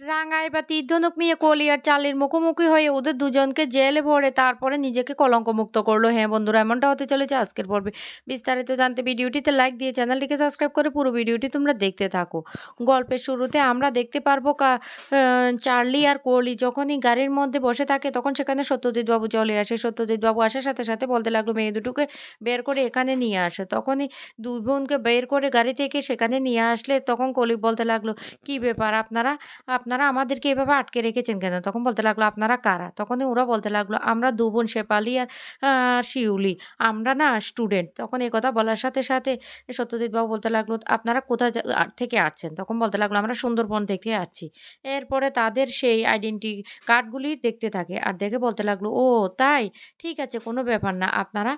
রাঙাই বা তীর-ধনুক নিয়ে কলি আর চার্লির মুখোমুখি হয়ে ওদের দুজনকে জেলে ভরে তারপরে নিজেকে কলঙ্কমুক্ত করল। হ্যাঁ বন্ধুরা, এমনটা হতে চলেছে আজকের পর্বে। বিস্তারিত জানতে ভিডিওটিতে লাইক দিয়ে চ্যানেলটিকে সাবস্ক্রাইব করে পুরো ভিডিওটি তোমরা দেখতে থাকো। গল্পের শুরুতে আমরা দেখতে পারব কা চার্লি আর কোহলি যখনই গাড়ির মধ্যে বসে থাকে তখন সেখানে সত্যজিৎ বাবু চলে আসে। সত্যজিৎ বাবু আসার সাথে সাথে বলতে লাগল, মেয়ে দুটোকে বের করে এখানে নিয়ে আসে। তখনই দুই বোনকে বের করে গাড়ি থেকে সেখানে নিয়ে আসলে তখন কলি বলতে লাগল, কি ব্যাপার আপনারা আপনারা আমাদেরকে এভাবে আটকে রেখেছেন কেন? তখন বলতে লাগল, আপনারা কারা? তখনই ওরা বলতে লাগল, আমরা দু বোন শেপালি আর আর শিউলি। আমরা না স্টুডেন্ট। তখন এই কথা বলার সাথে সাথে সত্যজিৎ বাবু বলতে লাগল, আপনারা কোথা থেকে আসছেন? তখন বলতে লাগল, আমরা সুন্দরবন থেকে আসছি। এরপরে তাদের সেই আইডেন্টি কার্ডগুলি দেখতে থাকে আর দেখে বলতে লাগল, ও, তাই? ঠিক আছে, কোনো ব্যাপার না। আপনারা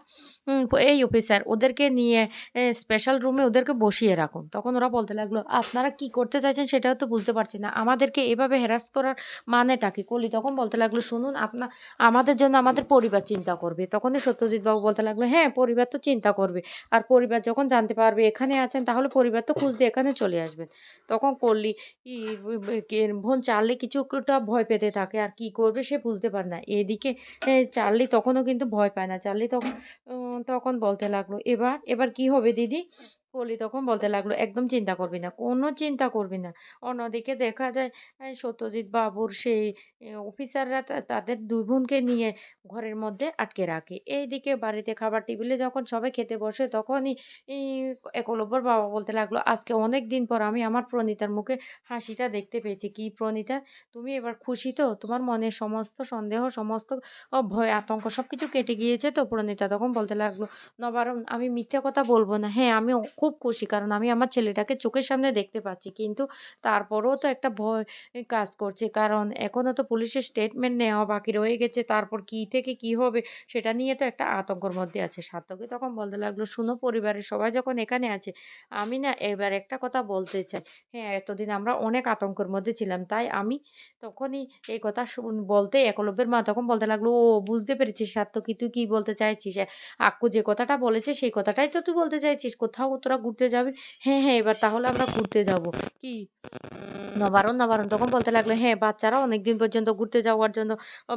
এই অফিসার, ওদেরকে নিয়ে স্পেশাল রুমে ওদেরকে বসিয়ে রাখুন। তখন ওরা বলতে লাগল, আপনারা কি করতে চাইছেন সেটাও তো বুঝতে পারছি না। আমাদেরকে এভাবে হ্যারাস করার মানেটা কি? কলি তখন বলতে লাগল, শুনুন, আপনা, আমাদের জন্য আমাদের পরিবার চিন্তা করবে। তখনই সত্যজিৎ বাবু বলতে লাগল হ্যাঁ পরিবার তো চিন্তা করবে। আর পরিবার যখন জানতে পারবে এখানে আছেন, তাহলে পরিবার তো খুঁজতে এখানে চলে আসবেন। তখন কল্লি ই, কে- বোন চার্লি কিছুটা ভয় পেতে থাকে, আর কি করবে সে বুঝতে পারে না। এদিকে চার্লি তখনও কিন্তু ভয় পায় না। চার্লি তখন তখন বলতে লাগল, এবার এবার কি হবে দিদি? কলি তখন বলতে লাগল, একদম চিন্তা করবি না, কোনো চিন্তা করবি না। অন্যদিকে দেখা যায় সত্যজিৎ বাবুর সেই অফিসাররা তাদের দুই বোনকে নিয়ে ঘরের মধ্যে আটকে রাখে। এইদিকে বাড়িতে খাবার টেবিলে যখন সবাই খেতে বসে তখনই এই একলব্যর বাবা বলতে লাগল, আজকে অনেক দিন পর আমি আমার প্রণীতার মুখে হাসিটা দেখতে পেয়েছি। কি প্রণীতা? তুমি এবার খুশি তো? তোমার মনে সমস্ত সন্দেহ, সমস্ত ভয়, আতঙ্ক সব কিছু কেটে গিয়েছে তো? প্রণীতা তখন বলতে লাগল, নবারণ, আমি মিথ্যে কথা বলব না। হ্যাঁ আমি খুব খুশি। কারণ আমি আমার ছেলেটাকে চোখের সামনে দেখতে পাচ্ছি। কিন্তু তারপরেও তো একটা ভয় কাজ করছে। কারণ এখনও তো পুলিশের স্টেটমেন্ট নেওয়া বাকি রয়ে গেছে। তারপর কি থেকে কি হবে সেটা নিয়ে তো একটা আতঙ্কর মধ্যে আছে। সার্থকই তখন বলতে লাগল, শুনো পরিবারের সবাই যখন এখানে আছে, আমি না এবার একটা কথা বলতে চাই। হ্যাঁ এতদিন আমরা অনেক আতঙ্কের মধ্যে ছিলাম। তাই আমি তখনই এই কথা বলতে একলব্যের মা তখন বলতে লাগল, ও, বুঝতে পেরেছিস সার্থকী তুই কি বলতে চাইছিস? আক্কু যে কথাটা বলেছে, সেই কথাটাই তো তুই বলতে চাইছিস। কোথাও তোরা ঘুরতে যাবে? হ্যাঁ হ্যাঁ এবার তাহলে আমরা ঘুরতে যাব। কি? নবারণ নবারণ তখন বলতে লাগল হ্যাঁ বাচ্চারা অনেকদিন পর্যন্ত ঘুরতে যাওয়ার জন্য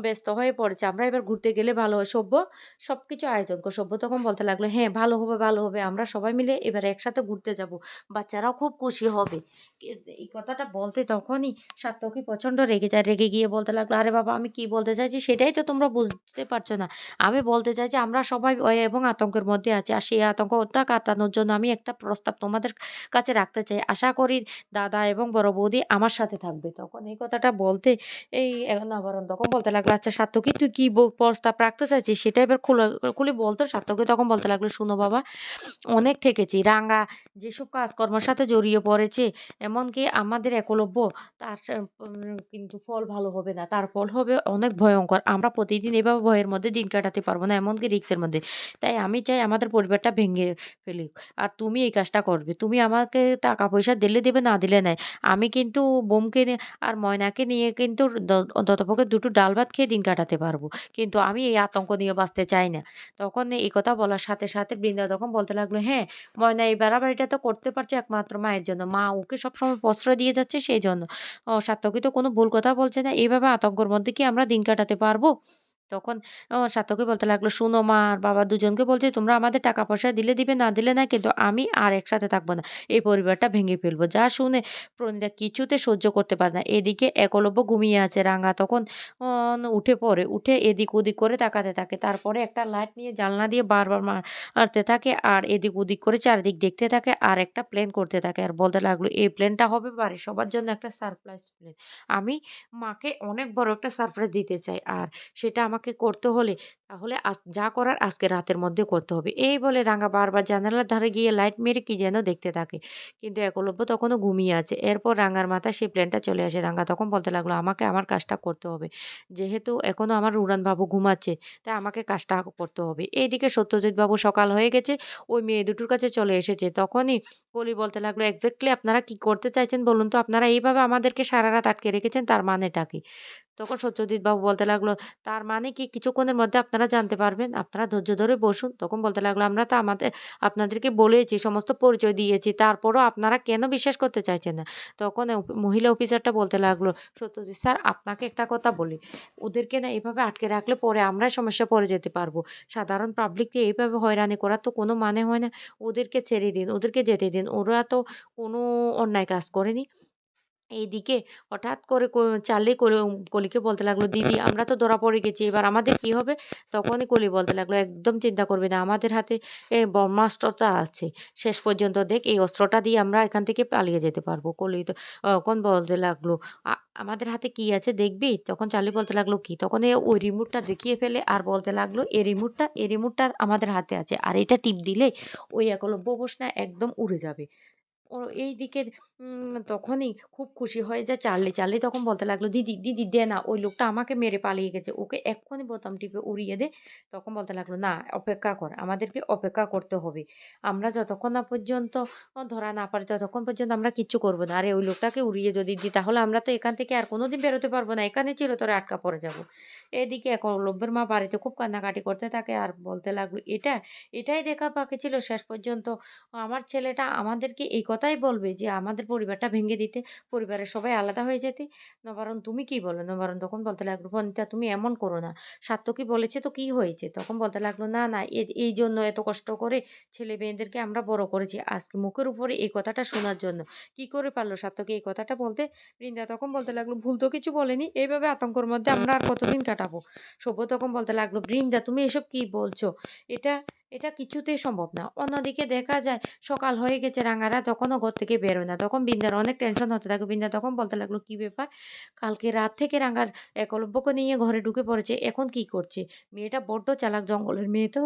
ব্যস্ত হয়ে পড়েছে। আমরা এবার ঘুরতে গেলে ভালো হয়। সভ্য সব কিছু আয়োজন কর। সভ্য তখন বলতে লাগল হ্যাঁ ভালো হবে ভালো হবে। আমরা সবাই মিলে এবার একসাথে ঘুরতে যাব। বাচ্চারাও খুব খুশি হবে। এই কথাটা বলতে তখনই সার্থকী প্রচণ্ড রেগে যায়। রেগে গিয়ে বলতে লাগল, আরে বাবা, আমি কি বলতে চাইছি সেটাই তো তোমরা বুঝতে পারছ না। আমি বলতে চাইছি আমরা সবাই ভয় এবং আতঙ্কের মধ্যে আছি। আর সেই আতঙ্কটা কাটানোর জন্য আমি একটা প্রস্তাব তোমাদের কাছে রাখতে চাই। আশা করি দাদা এবং বড় বৌদি আমার সাথে থাকবে তখন। এই কথাটা বলতে এই নবরণ তখন বলতে লাগল আচ্ছা সার্থকী, তুই কি প্রস্তাব রাখতে চাইছিস? সেটা এবার খুলে খুলে বলতো সার্থকী তখন বলতে লাগল, শুনো বাবা, অনেক থেকেছি, রাঙা যেসব কাজকর্মের সাথে জড়িয়ে পড়েছে, এমনকি আমাদের একলব্য তার কিন্তু ফল ভালো হবে না, তার ফল হবে অনেক ভয়ঙ্কর। আমরা প্রতিদিন এভাবে ভয়ের মধ্যে দিন কাটাতে পারব না, এমনকি রিক্সের মধ্যে। তাই আমি চাই আমাদের পরিবারটা ভেঙে ফেলি আর তুমি এই কাজটা করবে। তুমি আমাকে টাকা পয়সা দিলে দেবে, না দিলে নাই। আমি কিন্তু বোমকে নিয়ে আর ময়নাকে নিয়ে কিন্তু অন্ততপক্ষে দুটো ডাল ভাত খেয়ে দিন কাটাতে পারব। কিন্তু আমি এই আতঙ্ক নিয়ে বাঁচতে চাই না। তখন এই কথা বলার সাথে সাথে বৃন্দা তখন বলতে লাগল হ্যাঁ ময়না এই বাড়াবাড়িটা তো করতে পারছে একমাত্র মায়ের জন্য। মা ওকে সবসময় প্রশ্রয় দিয়ে যাচ্ছে সেই জন্য। ও সার্থকী তো কোনো ভুল কথা বলছে না। এইভাবে আতঙ্কর মধ্যে কি আমরা দিন কাটাতে পারব? তখন, ও সার্থকী বলতে লাগল, শুনো মা আর বাবা দুজনকে বলছে, তোমরা আমাদের টাকা পয়সা দিলে দিবে, না দিলে না, কিন্তু আমি আর একসাথে থাকব না। এই পরিবারটা ভেঙে ফেলব। যা শুনে প্রণীতা কিছুতে সহ্য করতে পারে না। এদিকে একলব্য ঘুমিয়ে আছে রাঙা। তখন উঠে পড়ে। উঠে এদিক ওদিক করে তাকাতে থাকে। তারপরে একটা লাইট নিয়ে জানলা দিয়ে বারবার মারতে থাকে আর এদিক ওদিক করে চারিদিক দেখতে থাকে আর একটা প্ল্যান করতে থাকে। আর বলতে লাগল, এই প্ল্যানটা হবে বাড়ির সবার জন্য একটা সারপ্রাইজ প্ল্যান আমি মাকে অনেক বড় একটা সারপ্রাইজ দিতে চাই। আর সেটা আমাকে করতে হলে তাহলে যা করার আজকে রাতের মধ্যে করতে হবে। এই বলে রাঙা বারবার জানালার ধারে গিয়ে লাইট মেরে কি যেন দেখতে থাকে। কিন্তু একলব্য তখনও ঘুমিয়ে আছে। এরপর রাঙার মাথায় সেই প্ল্যানটা চলে আসে। রাঙা তখন বলতে লাগল, আমাকে আমার কাজটা করতে হবে। যেহেতু এখনও আমার বাবু ঘুমাচ্ছে, তাই আমাকে কাজটা করতে হবে। এইদিকে সত্যজিৎ বাবু সকাল হয়ে গেছে। ওই মেয়ে দুটোর কাছে চলে এসেছে। তখনই কলি বলতে লাগল এক্স্যাক্টলি আপনারা কি করতে চাইছেন বলুন তো? আপনারা এইভাবে আমাদেরকে সারা রাত আটকে রেখেছেন, তার মানেটা কি? তখন সত্যজিৎ বাবু বলতে লাগল, "তার মানে কি কিছুক্ষণের মধ্যে আপনারা জানতে পারবেন? আপনারা ধৈর্য ধরে বসুন।" তখন বলতে লাগল, "আমরা তো আমাদের আপনাদেরকে বলেছি, সমস্ত পরিচয় দিয়েছি। তারপরও আপনারা কেন বিশ্বাস করতে চাইছেন না?" তখন মহিলা অফিসারটা বলতে লাগল, "সত্যজিৎ স্যার আপনাকে একটা কথা বলি, ওদেরকে না এভাবে আটকে রাখলে পরে আমরাই সমস্যা পড়ে যেতে পারব। সাধারণ পাবলিককে এইভাবে হয়রানি করার তো কোনো মানে হয় না। ওদেরকে ছেড়ে দিন, ওদেরকে যেতে দিন। ওরা তো কোনো অন্যায় কাজ করেনি।" এইদিকে হঠাৎ করে চার্লি কলি কলিকে বলতে লাগল, "দিদি আমরা তো ধরা পড়ে গেছি। এবার আমাদের কি হবে?" তখনই কলি বলতে লাগল, "একদম চিন্তা করবে না। আমাদের হাতে ব্রহ্মাস্ত্রটা আছে। শেষ পর্যন্ত দেখ এই অস্ত্রটা দিয়ে আমরা এখান থেকে পালিয়ে যেতে পারব।" কলি তো তখন বলতে লাগল, আমাদের হাতে কি আছে দেখবি?" তখন চার্লি বলতে লাগল, "কি?" তখন ওই রিমোটটা দেখিয়ে ফেলে আর বলতে লাগল, "এই রিমোটটা এই রিমোটটা আমাদের হাতে আছে। আর এটা টিপ দিলে ওই একলব্য বোস না একদম উড়ে যাবে।" ও এইদিকে উম তখনই খুব খুশি হয়ে যায় চার্লি। চার্লি তখন বলতে লাগল, "দিদি, দিদি দে না, ওই লোকটা আমাকে মেরে পালিয়ে গেছে। ওকে এক্ষুনি বোতাম টিপে উড়িয়ে দে।" তখন বলতে লাগল, "না, অপেক্ষা কর। আমাদেরকে অপেক্ষা করতে হবে। আমরা যতক্ষণ না পর্যন্ত ধরা না পারি ততক্ষণ পর্যন্ত আমরা কিচ্ছু করব না। আরে ওই লোকটাকে উড়িয়ে যদি দিই তাহলে আমরা তো এখান থেকে আর কোনোদিন বেরোতে পারব না। এখানে চিরতরে আটকা পড়ে যাব।" এদিকে একলব্যের মা বাড়িতে খুব কান্নাকাটি করতে থাকে আর বলতে লাগল, "এটা, এটাই দেখা বাকি ছিল শেষ পর্যন্ত আমার ছেলেটা আমাদেরকে এই কথাই বলবে যে আমাদের পরিবারটা ভেঙে দিতে, পরিবারের সবাই আলাদা হয়ে যেতে। নবারুণ তুমি কি বলো?" নবারুণ তখন বলতে লাগল, "বনিতা তুমি এমন করো না। সার্থকী বলেছে তো কি হয়েছে?" তখন বলতে লাগল, "না, না এই জন্য এত কষ্ট করে ছেলে-মেয়েদেরকে আমরা বড় করেছি। আজকে মুখের উপরে এই কথাটা শোনার জন্য। কি করে পারল সার্থকী এই কথাটা বলতে?" বৃন্দা তখন বলতে লাগল, "ভুল তো কিছু বলেনি। এইভাবে আতঙ্কর মধ্যে আমরা আর কতদিন কাটাবো?" সভ্য তখন বলতে লাগল, "বৃন্দা তুমি এসব কি বলছো? এটা এটা কিছুতেই সম্ভব না।" অন্যদিকে দেখা যায় সকাল হয়ে গেছে রাঙারা তখনও ঘর থেকে বেরোয় না। তখন বিন্দার অনেক টেনশন হতে থাকে। বিন্দা তখন বলতে লাগল, "কি ব্যাপার? কালকে রাত থেকে রাঙার একলব্যকে নিয়ে ঘরে ঢুকে পড়েছে। এখন কি করছে? মেয়েটা বড্ড চালাক জঙ্গলের মেয়ে তো।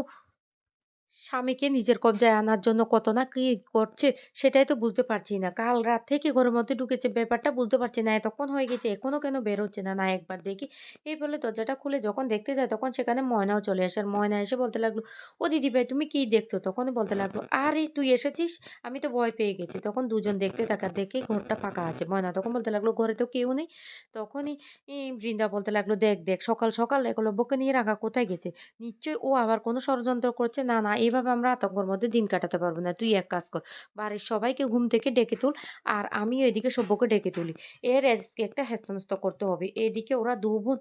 স্বামীকে নিজের কবজায় আনার জন্য কত না কি করছে সেটাই তো বুঝতে পারছি না। কাল রাত থেকে ঘরের মধ্যে ঢুকেছে ব্যাপারটা বুঝতে পারছি না। এতক্ষণ হয়ে গেছে এখনও কেন বের হচ্ছে না? না একবার দেখি।" এই বলে দরজাটা খুলে যখন দেখতে যায় তখন সেখানে ময়নাও চলে আসে। আর ময়না এসে বলতে লাগল, "ও দিদিভাই তুমি কি দেখছ?" তখনই বলতে লাগল, "আরে তুই এসেছিস? আমি তো ভয় পেয়ে গেছি।" তখন দুজন দেখতে থাকে দেখে ঘরটা ফাঁকা আছে। ময়না তখন বলতে লাগল, "ঘরে তো কেউ নেই।" তখনই বৃন্দা বলতে লাগল, "দেখ, দেখ সকাল, সকাল একলব্যকে নিয়ে রাখা কোথায় গেছে? নিশ্চয়ই ও আবার কোনো ষড়যন্ত্র করছে। না, না এভাবে আমরা আতঙ্কর মধ্যে দিন কাটাতে পারব না। তুই এক কাজ কর, বাড়ির সবাইকে ঘুম থেকে ডেকে তুল আর আমি এদিকে সভ্যকে ডেকে তুলি। এর আজকে একটা হেস্তনস্ত করতে হবে। এদিকে ওরা দু বোন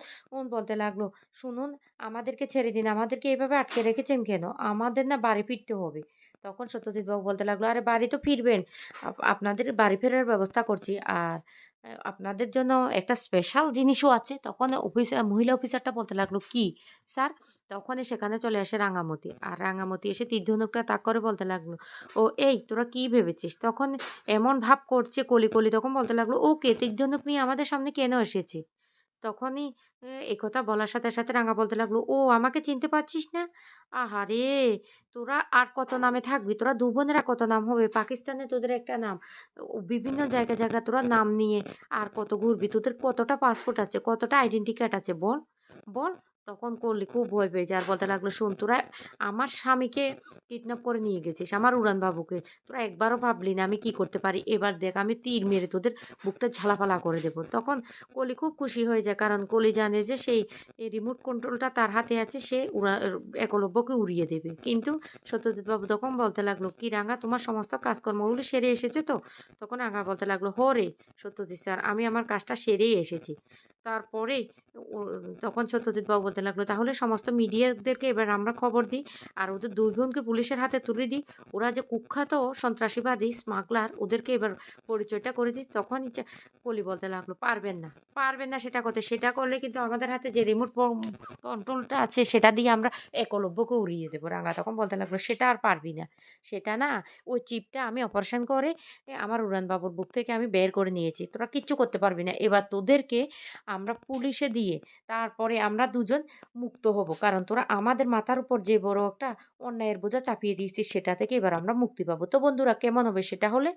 বলতে লাগল, "শুনুন আমাদেরকে ছেড়ে দিন। আমাদেরকে এভাবে আটকে রেখেছেন কেন? আমাদের না বাড়ি ফিরতে হবে।" তখন সত্যজিৎ বাবু বলতে লাগল, "আরে বাড়ি তো ফিরবেন। আপ আপনাদের বাড়ি ফেরার ব্যবস্থা করছি। আর আপনাদের জন্য একটা স্পেশাল জিনিসও আছে।" তখন অফিসা মহিলা অফিসারটা বলতে লাগল, "কি স্যার?" তখনই সেখানে চলে আসে রাঙামতি। আর রাঙামতি এসে তীর ধনুকটা তাক করে বলতে লাগল, "ও এই তোরা কি ভেবেছিস?" তখন এমন ভাব করছে কলি, কলি তখন বলতে লাগল, "ও কে? তীর নিয়ে আমাদের সামনে কেন এসেছে?" তখনই একথা বলার সাথে, সাথে রাঙা বলতে লাগল, "ও আমাকে চিনতে পারছিস না? আহারে! তোরা আর কত নামে থাকবি? তোরা দু বোনের কত নাম হবে? পাকিস্তানে তোদের একটা নাম। বিভিন্ন জায়গা জায়গা তোরা নাম নিয়ে আর কত ঘুরবি? তোদের কতটা পাসপোর্ট আছে? কতটা আইডেন্টি কার্ড আছে বল? বল?" তখন কলি খুব ভয় পেয়ে যায় আর বলতে লাগল, "শোন তোরা আমার স্বামীকে কিডন্যাপ করে নিয়ে গেছিস, আমার উড়ান বাবুকে। তোরা একবারও ভাবলি না আমি কি করতে পারি? এবার দেখ আমি তীর মেরে তোদের বুকটা ঝালাপালা করে দেব।" তখন কলি খুব খুশি হয়ে যায়। কারণ কলি জানে যে সেই এই রিমোট কন্ট্রোলটা তার হাতে আছে। সে উড়া একলব্যকে উড়িয়ে দেবে। কিন্তু সত্যজিৎ বাবু তখন বলতে লাগল, "কি রাঙা তোমার সমস্ত কাজকর্মগুলো সেরে এসেছে তো?" তখন রাঙা বলতে লাগল, হরে সত্যজিৎ স্যার আমি আমার কাজটা সেরেই এসেছি।" তারপরে তখন সত্যজিৎ বাবু বলতে লাগল, "তাহলে সমস্ত মিডিয়াদেরকে এবার আমরা খবর দিই। আর ওদের দুই বোনকে পুলিশের হাতে তুলে দিই। ওরা যে কুখ্যাত সন্ত্রাসীবাদী, স্মাগলার ওদেরকে এবার পরিচয়টা করে দিই।" তখন কলি বলতে লাগল, "পারবেন না। পারবেন না সেটা করতে। সেটা করলে কিন্তু আমাদের হাতে যে রিমোট কন্ট্রোলটা আছে সেটা দিয়ে আমরা একলব্যকে উড়িয়ে দেবো রাঙা তখন বলতে লাগল, "সেটা আর পারবি না। সেটা না ওই চিপটা আমি অপারেশন করে আমার উড়ান বাবুর বুক থেকে আমি বের করে নিয়েছি। তোরা কিচ্ছু করতে পারবি না। এবার তোদেরকে আমরা পুলিশে দিয়ে তারপরে আমরা দুজন মুক্ত হব। কারণ তোরা আমাদের মাথার উপর যে বড় একটা অন্যায়ের বোঝা চাপিয়ে দিয়েছিস, সেটা থেকে এবার আমরা মুক্তি পাবো। তো বন্ধুরা, কেমন হবে সেটা হলে